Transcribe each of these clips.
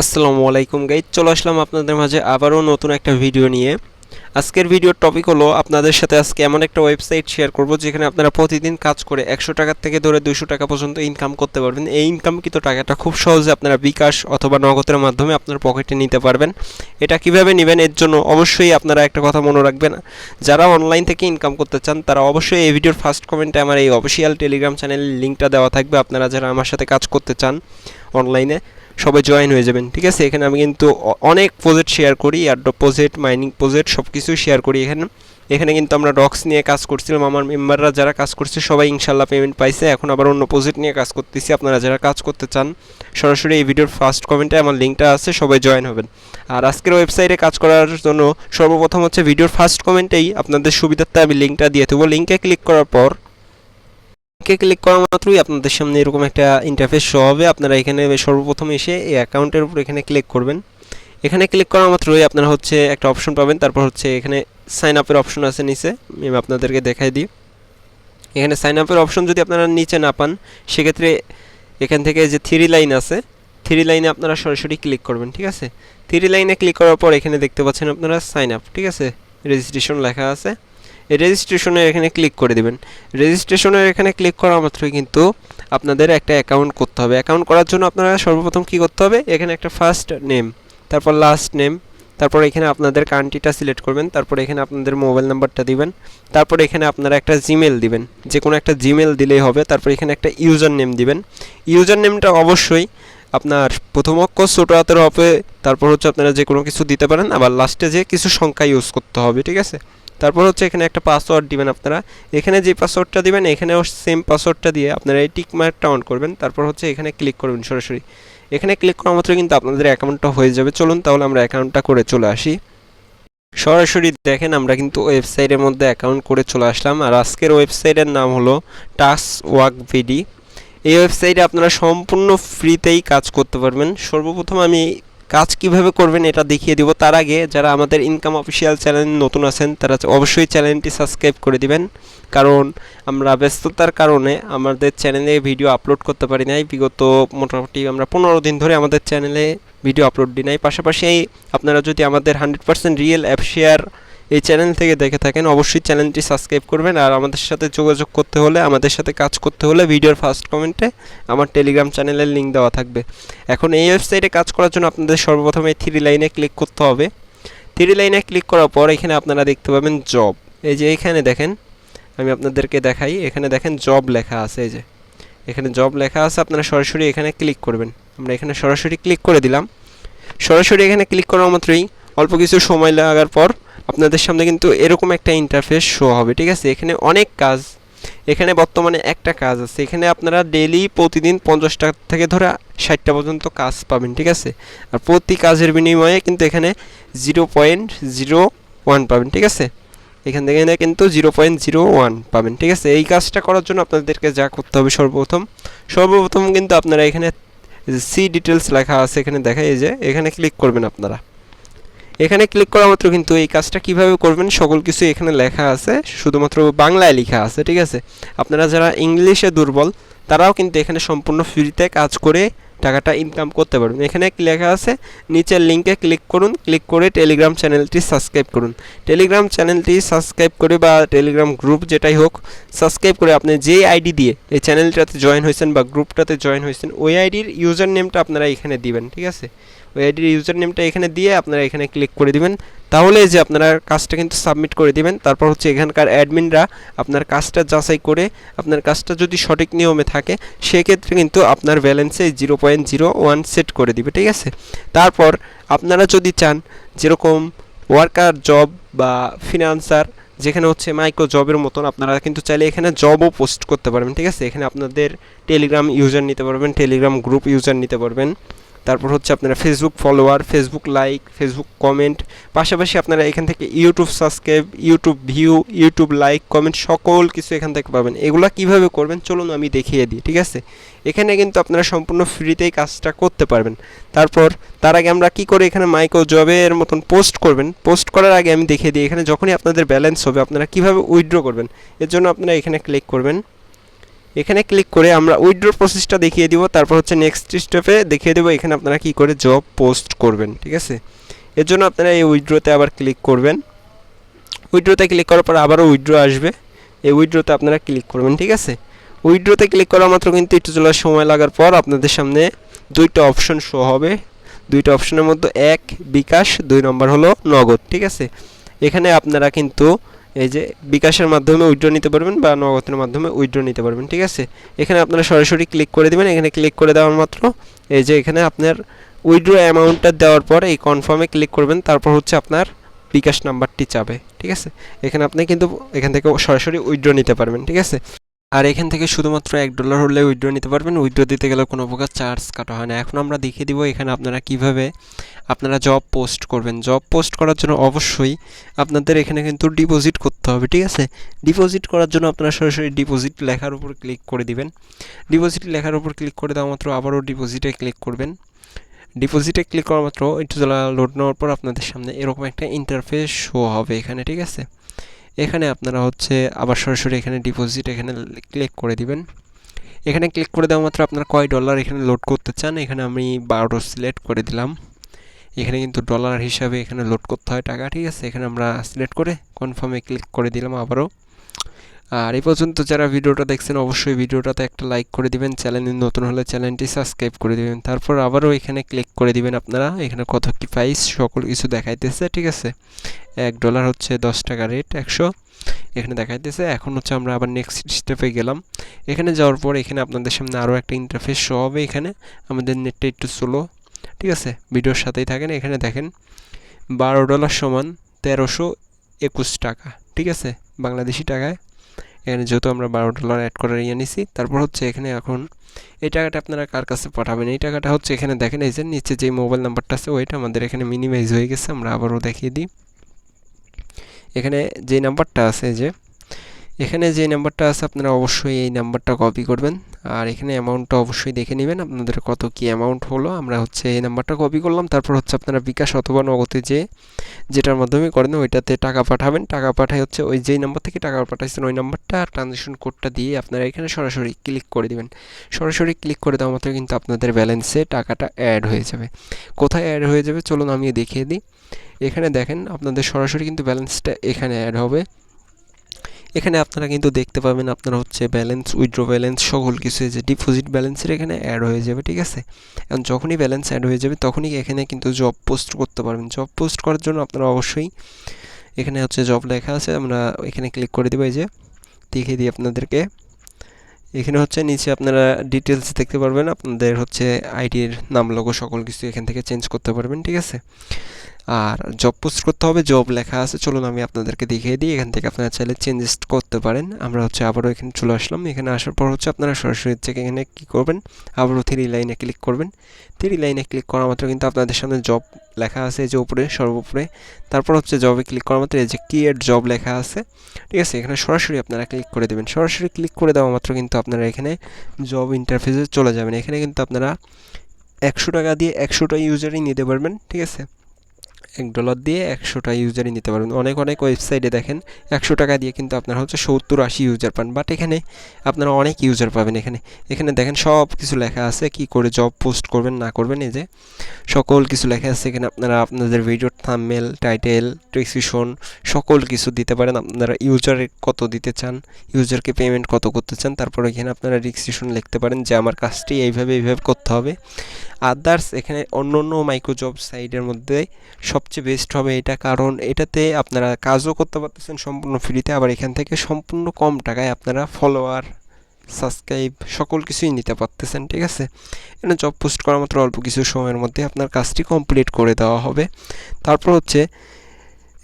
আসসালামু আলাইকুম গাইজ চলে আসলাম আপনাদের মাঝে আবারও নতুন একটা ভিডিও নিয়ে। আজকের ভিডিওর টপিক হলো আপনাদের সাথে আজকে এমন একটা ওয়েবসাইট শেয়ার করব, যেখানে আপনারা প্রতিদিন কাজ করে একশো টাকার থেকে ধরে দুশো টাকা পর্যন্ত ইনকাম করতে পারবেন। এই ইনকাম ইনকামকৃত টাকাটা খুব সহজে আপনারা বিকাশ অথবা নগদের মাধ্যমে আপনার পকেটে নিতে পারবেন। এটা কীভাবে নেবেন, এর জন্য অবশ্যই আপনারা একটা কথা মনে রাখবেন। যারা অনলাইন থেকে ইনকাম করতে চান, তারা অবশ্যই এই ভিডিওর ফার্স্ট কমেন্টে আমার এই অফিসিয়াল টেলিগ্রাম চ্যানেলের লিঙ্কটা দেওয়া থাকবে। আপনারা যারা আমার সাথে কাজ করতে চান অনলাইনে সবাই জয়েন হয়ে যাবেন, ঠিক আছে? এখানে আমি কিন্তু অনেক প্রজেক্ট শেয়ার করি এয়ারড্রপ প্রজেক্ট মাইনিং প্রজেক্ট সব কিছুই শেয়ার করি এখানে। এখানে কিন্তু আমরা ডক্স নিয়ে কাজ করছিলাম, আমার মেম্বাররা যারা কাজ করছে, সবাই ইনশাল্লাহ পেমেন্ট পাইছে। এখন আবার অন্য প্রজেক্ট নিয়ে কাজ করতেছি, আপনারা যারা কাজ করতে চান, সরাসরি এই ভিডিওর ফার্স্ট কমেন্টে আমার লিঙ্কটা আছে, সবাই জয়েন হবেন। আর আজকের ওয়েবসাইটে কাজ করার জন্য সর্বপ্রথম হচ্ছে ভিডিওর ফার্স্ট কমেন্টেই আপনাদের সুবিধার্থে আমি লিঙ্কটা দিয়ে দেবো। লিঙ্কে ক্লিক করার পর লিঙ্কে ক্লিক করা মাত্রই আপনাদের সামনে এরকম একটা ইন্টারফেস শো হবে। আপনারা এখানে সর্বপ্রথম এসে এই অ্যাকাউন্টের উপর এখানে ক্লিক করবেন। এখানে ক্লিক করা মাত্রই আপনারা হচ্ছে একটা অপশন পাবেন। তারপর হচ্ছে এখানে সাইন আপের অপশন আছে নিচে। আমি আপনাদেরকে দেখাই দিই। এখানে সাইন আপের অপশন যদি আপনারা নিচে না পান, সেক্ষেত্রে এখান থেকে যে থ্রি লাইন আছে থ্রি লাইনে আপনারা সরাসরি ক্লিক করবেন, ঠিক আছে? থ্রি লাইনে ক্লিক করার পর এখানে দেখতে পাচ্ছেন আপনারা সাইন আপ ঠিক আছে? রেজিস্ট্রেশন লেখা আছে। রেজিস্ট্রেশনের এখানে ক্লিক করে দিবেন। রেজিস্ট্রেশনের এখানে ক্লিক করা মাত্রই কিন্তু আপনাদের একটা অ্যাকাউন্ট করতে হবে। অ্যাকাউন্ট করার জন্য আপনারা সর্বপ্রথম কি করতে হবে? এখানে একটা ফার্স্ট নেম তারপর লাস্ট নেম তারপর এখানে আপনাদের কান্ট্রিটা সিলেক্ট করবেন, তারপর এখানে আপনাদের মোবাইল নাম্বারটা দিবেন, তারপর এখানে আপনারা একটা জিমেল দিবেন। যে কোনো একটা জিমেল দিলেই হবে, তারপর এখানে একটা ইউজার নেম দিবেন। ইউজার নেমটা অবশ্যই আপনার প্রথম অক্ষর ছোটো হাতের হবে তারপর হচ্ছে আপনারা যে কোনো কিছু দিতে পারেন, আবার লাস্টে যে কিছু সংখ্যা ইউজ করতে হবে, ঠিক আছে? তারপর হচ্ছে এখানে একটা পাসওয়ার্ড দিবেন আপনারা। এখানে যে পাসওয়ার্ডটা দিবেন, এখানেও সেম পাসওয়ার্ডটা দিয়ে আপনারা এই টিক মার্কটা অন করবেন। তারপর হচ্ছে এখানে ক্লিক করবেন সরাসরি। এখানে ক্লিক করা মাত্র কিন্তু আপনাদের অ্যাকাউন্টটা হয়ে যাবে। চলুন তাহলে আমরা অ্যাকাউন্টটা করে চলে আসি। সরাসরি দেখেন, আমরা কিন্তু ওয়েবসাইটের মধ্যে অ্যাকাউন্ট করে চলে আসলাম। আর আজকের ওয়েবসাইটের নাম হলো টাস ওয়াক ভিডি এই ওয়েবসাইটে আপনারা সম্পূর্ণ ফ্রিতেই কাজ করতে পারবেন। সর্বপ্রথম আমি কাজ কীভাবে করবেন এটা দেখিয়ে দিব। তার আগে যারা আমাদের ইনকাম অফিসিয়াল চ্যানেল নতুন আছেন, তারা অবশ্যই চ্যানেলটি সাবস্ক্রাইব করে দিবেন। কারণ আমরা ব্যস্ততার কারণে আমাদের চ্যানেলে ভিডিও আপলোড করতে পারি নাই। বিগত মোটামুটি আমরা পনেরো দিন ধরে আমাদের চ্যানেলে ভিডিও আপলোড দিই নাই। পাশাপাশি আপনারা যদি আমাদের hundred percent real app share এই চ্যানেল থেকে দেখে থাকেন, অবশ্যই চ্যানেলটি সাবস্ক্রাইব করবেন আর আমাদের সাথে যোগাযোগ করতে হলে, আমাদের সাথে কাজ করতে হলে ভিডিওর ফার্স্ট কমেন্টে আমার টেলিগ্রাম চ্যানেলের লিঙ্ক দেওয়া থাকবে। এখন এই ওয়েবসাইটে কাজ করার জন্য আপনাদের সর্বপ্রথম থ্রি লাইনে ক্লিক করতে হবে। থ্রি লাইনে ক্লিক করার পর এখানে আপনারা দেখতে পাবেন জব এই যে এখানে দেখেন, আমি আপনাদেরকে দেখাই, এখানে দেখেন জব লেখা আছে, এই যে। এখানে জব লেখা আছে, আপনারা সরাসরি এখানে ক্লিক করবেন। আমরা এখানে সরাসরি ক্লিক করে দিলাম। সরাসরি এখানে ক্লিক করা মাত্রই অল্প কিছু সময় লাগার পর আপনাদের সামনে কিন্তু এরকম একটা ইন্টারফেস শো হবে, ঠিক আছে? এখানে অনেক কাজ, এখানে বর্তমানে একটা কাজ আছে। এখানে আপনারা ডেলি প্রতিদিন পঞ্চাশ টাকা থেকে ধরে ষাটটা পর্যন্ত কাজ পাবেন, ঠিক আছে? আর প্রতি কাজের বিনিময়ে কিন্তু এখানে জিরো পয়েন্ট জিরো ওয়ান পাবেন, ঠিক আছে? এখান থেকে কিন্তু জিরো পয়েন্ট জিরো ওয়ান পাবেন, ঠিক আছে? এই কাজটা করার জন্য আপনাদেরকে যা করতে হবে সর্বপ্রথম সর্বপ্রথম কিন্তু আপনারা এখানে সি ডিটেলস লেখা আছে এখানে দেখা, এই যে এখানে ক্লিক করবেন আপনারা। এখানে ক্লিক করা মাত্র কিন্তু এই কাজটা কীভাবে করবেন সকল কিছু এখানে লেখা আছে, শুধুমাত্র বাংলায় লেখা আছে, ঠিক আছে? আপনারা যারা ইংলিশে দুর্বল, তারাও কিন্তু এখানে সম্পূর্ণ ফ্রিতে কাজ করে টাকাটা ইনকাম করতে পারবেন। এখানে লেখা আছে, নিচের লিঙ্কে ক্লিক করুন ক্লিক করে টেলিগ্রাম চ্যানেলটি সাবস্ক্রাইব করুন। টেলিগ্রাম চ্যানেলটি সাবস্ক্রাইব করে বা টেলিগ্রাম গ্রুপ যেটাই হোক সাবস্ক্রাইব করে আপনি যে আইডি দিয়ে এই চ্যানেলটাতে জয়েন হয়েছেন বা গ্রুপটাতে জয়েন হয়েছেন, ওই আইডির ইউজার নেমটা আপনারা এখানে দিবেন, ঠিক আছে? আইডির ইউজার নেমটা এখানে দিয়ে আপনারা এখানে ক্লিক করে দিবেন। তাহলে যে আপনারা কাজটা কিন্তু সাবমিট করে দিবেন। তারপর হচ্ছে এখানকার অ্যাডমিনরা আপনার কাজটা যাচাই করে, আপনার কাজটা যদি সঠিক নিয়মে থাকে, সেক্ষেত্রে কিন্তু আপনার ব্যালেন্সে zero point zero one set করে দিবে, ঠিক আছে? তারপর আপনারা যদি চান, যেরকম ওয়ার্কার জব বা ফিনান্সার যেখানে হচ্ছে মাইক্রো জবের মতন, আপনারা কিন্তু চাইলে এখানে জবও পোস্ট করতে পারবেন, ঠিক আছে? এখানে আপনাদের টেলিগ্রাম ইউজার নিতে পারবেন টেলিগ্রাম গ্রুপ ইউজার নিতে পারবেন। তারপর হচ্ছে আপনারা Facebook follower Facebook like Facebook comment পাশাপাশি আপনারা এখান থেকে YouTube subscribe YouTube view YouTube like comment সকল কিছু এখান থেকে পাবেন। এগুলো কীভাবে করবেন চলুন আমি দেখিয়ে দিই, ঠিক আছে? এখানে কিন্তু আপনারা সম্পূর্ণ ফ্রিতেই কাজটা করতে পারবেন। তারপর তার আগে আমরা কি করে এখানে মাইক্রো জবের মতন পোস্ট করবেন? পোস্ট করার আগে আমি দেখিয়ে দিই, এখানে যখনই আপনাদের ব্যালেন্স হবে, আপনারা কীভাবে উইথড্র করবেন? এর জন্য আপনারা এখানে ক্লিক করবেন। এখানে ক্লিক করে আমরা উইথড্র প্রসেসটা দেখিয়ে দিব, তারপর হচ্ছে নেক্সট স্টেপে দেখিয়ে দেবো এখানে আপনারা কি করে জব পোস্ট করবেন, ঠিক আছে? এর জন্য আপনারা এই উইড্রোতে আবার ক্লিক করবেন। উইড্রোতে ক্লিক করার পর আবারও উইড্রো আসবে। এই উইড্রোতে আপনারা ক্লিক করবেন, ঠিক আছে? উইড্রোতে ক্লিক করা মাত্র কিন্তু একটু চলার সময় লাগার পর আপনাদের সামনে দুইটা অপশন শো হবে। দুইটা অপশনের মধ্যে এক বিকাশ, দুই নম্বর হলো নগদ, ঠিক আছে? এখানে আপনারা কিন্তু এই যে বিকাশের মাধ্যমে উইড্রো নিতে পারবেন বা নগদের মাধ্যমে উইড্রো নিতে পারবেন, ঠিক আছে? এখানে আপনারা সরাসরি ক্লিক করে দেবেন, এখানে ক্লিক করে দেওয়ার মাত্র এই যে এখানে আপনার উইড্রো অ্যামাউন্টটা দেওয়ার পর এই কনফার্মে ক্লিক করবেন, তারপর হচ্ছে আপনার বিকাশ নাম্বারটি চাবে, ঠিক আছে? এখানে আপনি কিন্তু এখান থেকে সরাসরি উইড্রো নিতে পারবেন, ঠিক আছে? আর এখান থেকে শুধুমাত্র এক ডলার হলে উইড্রো নিতে পারবেন। উইড্রো দিতে গেলে কোনো প্রকার চার্জ কাটা হয় না। এখন আমরা দেখিয়ে দিব এখানে আপনারা কীভাবে আপনারা জব পোস্ট করবেন। জব পোস্ট করার জন্য অবশ্যই আপনাদের এখানে কিন্তু ডিপোজিট করতে হবে, ঠিক আছে? ডিপোজিট করার জন্য আপনারা সরাসরি ডিপোজিট লেখার উপর ক্লিক করে দিবেন। ডিপোজিট লেখার উপর ক্লিক করে দেওয়া মাত্র আবারও ডিপোজিটে ক্লিক করবেন। ডিপোজিটে ক্লিক করা মাত্র একটু লোড নেওয়ার পর আপনাদের সামনে এরকম একটা ইন্টারফেস শো হবে এখানে, ঠিক আছে? এখানে আপনারা হচ্ছে আবার সরাসরি এখানে ডিপোজিট এখানে ক্লিক করে দিবেন। এখানে ক্লিক করে দেওয়া মাত্র আপনার কয় ডলার এখানে লোড করতে চান, এখানে আমি বারোটো সিলেক্ট করে দিলাম। এখানে কিন্তু ডলার হিসাবে এখানে লোড করতে হয় টাকা, ঠিক আছে? এখানে আমরা সিলেক্ট করে কনফার্মে ক্লিক করে দিলাম আবারও। আর এই পর্যন্ত যারা ভিডিওটা দেখছেন, অবশ্যই ভিডিওটাতে একটা লাইক করে দিবেন। চ্যানেলে নতুন হলে চ্যানেলটি সাবস্ক্রাইব করে দিবেন। তারপর আবারও এখানে ক্লিক করে দিবেন আপনারা। এখানে কত কি প্রাইস সকল কিছু দেখাইতেছে, ঠিক আছে? এক ডলার হচ্ছে দশ টাকা রেট একশো। এখানে দেখাইতেছে। এখন হচ্ছে আমরা আবার নেক্সট স্টেপে গেলাম। এখানে যাওয়ার পর এখানে আপনাদের সামনে আরও একটা ইন্টারফেস শো হবে এখানে। আমাদের নেটটা একটু স্লো ঠিক আছে? ভিডিওর সাথেই থাকেন। এখানে দেখেন, বারো ডলার সমান তেরোশো একুশ টাকা, ঠিক আছে? বাংলাদেশি টাকায়। এখানে যেহেতু আমরা বারো ডলার অ্যাড করে নিয়ে নিছি, তারপর হচ্ছে এখানে এখন এই টাকাটা আপনারা কার কাছে পাঠাবেন? এই টাকাটা হচ্ছে এখানে দেখেন, এই যে নিচে যে মোবাইল নাম্বারটা আছে, ওইটা আমাদের এখানে মিনিমাইজ হয়ে গেছে, আমরা আবারও দেখিয়ে দিই। এখানে যে নাম্বারটা আছে যে এখানে যে নাম্বারটা আছে, আপনারা অবশ্যই এই নাম্বারটা কপি করবেন। আর এখানে অ্যামাউন্টটা অবশ্যই দেখে নেবেন, আপনাদের কত কি অ্যামাউন্ট হলো। আমরা হচ্ছে এই নাম্বারটা কপি করলাম, তারপর হচ্ছে আপনারা বিকাশ অথবা নগদে যে, যেটার মাধ্যমে করেন, ওইটাতে টাকা পাঠাবেন। টাকা পাঠায় হচ্ছে ওই যেই নাম্বার থেকে টাকা পাঠাইছেন, ওই নাম্বারটা আর ট্রানজেকশন কোডটা দিয়ে আপনারা এখানে সরাসরি ক্লিক করে দিবেন। সরাসরি ক্লিক করে দেওয়া মাত্র কিন্তু আপনাদের ব্যালেন্সে টাকাটা অ্যাড হয়ে যাবে। কোথায় অ্যাড হয়ে যাবে? চলুন আমি দেখিয়ে দিই। এখানে দেখেন, আপনাদের সরাসরি কিন্তু ব্যালেন্সটা এখানে অ্যাড হবে। এখানে আপনারা কিন্তু দেখতে পাবেন আপনারা হচ্ছে ব্যালেন্স উইথড্র ব্যালেন্স সকল কিছু যে ডিপোজিট ব্যালেন্সের এখানে অ্যাড হয়ে যাবে, ঠিক আছে? এখন যখনই ব্যালেন্স অ্যাড হয়ে যাবে, তখনই এখানে কিন্তু জব পোস্ট করতে পারবেন। জব পোস্ট করার জন্য আপনারা অবশ্যই এখানে হচ্ছে জব লেখা আছে, আমরা এখানে ক্লিক করে দেবো এই যে দেখিয়ে দিই আপনাদেরকে। এখানে হচ্ছে নিচে আপনারা ডিটেলস দেখতে পারবেন, আপনাদের হচ্ছে আইডির নাম লোগো সকল কিছু এখান থেকে চেঞ্জ করতে পারবেন, ঠিক আছে? আর জব পোস্ট করতে হবে জব লেখা আছে, চলুন আমি আপনাদেরকে দেখিয়ে দিই, এখান থেকে আপনারা চাইলে চেঞ্জেস করতে পারেন। আমরা হচ্ছে আবারও এখানে চলে আসলাম, এখানে আসার পর হচ্ছে আপনারা সরাসরি থেকে এখানে কী করবেন, আবারও থ্রি লাইনে ক্লিক করবেন। থ্রি লাইনে ক্লিক করা মাত্র কিন্তু আপনাদের সামনে জব লেখা আছে যে উপরে, সর্বোপরে। তারপর হচ্ছে জবে ক্লিক করা মাত্র এই যে ক্রিয়েট জব লেখা আছে। ঠিক আছে, এখানে সরাসরি আপনারা ক্লিক করে দেবেন। সরাসরি ক্লিক করে দেওয়া মাত্র কিন্তু আপনারা এখানে জব ইন্টারফেসে চলে যাবেন। এখানে কিন্তু আপনারা একশো টাকা দিয়ে একশোটা ইউজারই নিতে পারবেন, ঠিক আছে? এক ডলার দিয়ে একশোটা ইউজারই নিতে পারবেন। অনেক অনেক ওয়েবসাইটে দেখেন, একশো টাকা দিয়ে কিন্তু আপনারা হচ্ছে সত্তর, আশি ইউজার পান। বাট এখানে আপনারা অনেক ইউজার পাবেন এখানে। এখানে দেখেন সব কিছু লেখা আছে, কি করে জব পোস্ট করবেন, না করবেন, এই যে সকল কিছু লেখা আছে। এখানে আপনারা আপনাদের ভিডিওর থামমেল টাইটেল ডিসক্রিপশন সকল কিছু দিতে পারেন। আপনারা ইউজারে কত দিতে চান ইউজারকে পেমেন্ট কত করতে চান, তারপর এখানে আপনারা ডিসক্রিপশন লিখতে পারেন যে আমার কাজটি এইভাবে এইভাবে করতে হবে। আদার্স এখানে অন্য অন্য মাইক্রো জব সাইটের মধ্যে সবচেয়ে বেস্ট হবে এটা কারণ এটাতে আপনারা কাজও করতে পারতেছেন সম্পূর্ণ ফ্রিতে আবার এখান থেকে সম্পূর্ণ কম টাকায় আপনারা ফলোয়ার সাবস্ক্রাইব সকল কিছুই নিতে পারতেছেন, ঠিক আছে? এখানে জব পোস্ট করার মাত্র অল্প কিছু সময়ের মধ্যে আপনার কাজটি কমপ্লিট করে দেওয়া হবে। তারপর হচ্ছে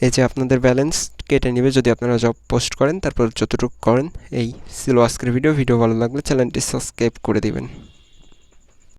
এই যে আপনাদের ব্যালেন্স কেটে নেবে যদি আপনারা জব পোস্ট করেন, তারপর যতটুকু করেন এই ছিল আজকের ভিডিও ভিডিও ভালো লাগলে চ্যানেলটি সাবস্ক্রাইব করে দিবেন।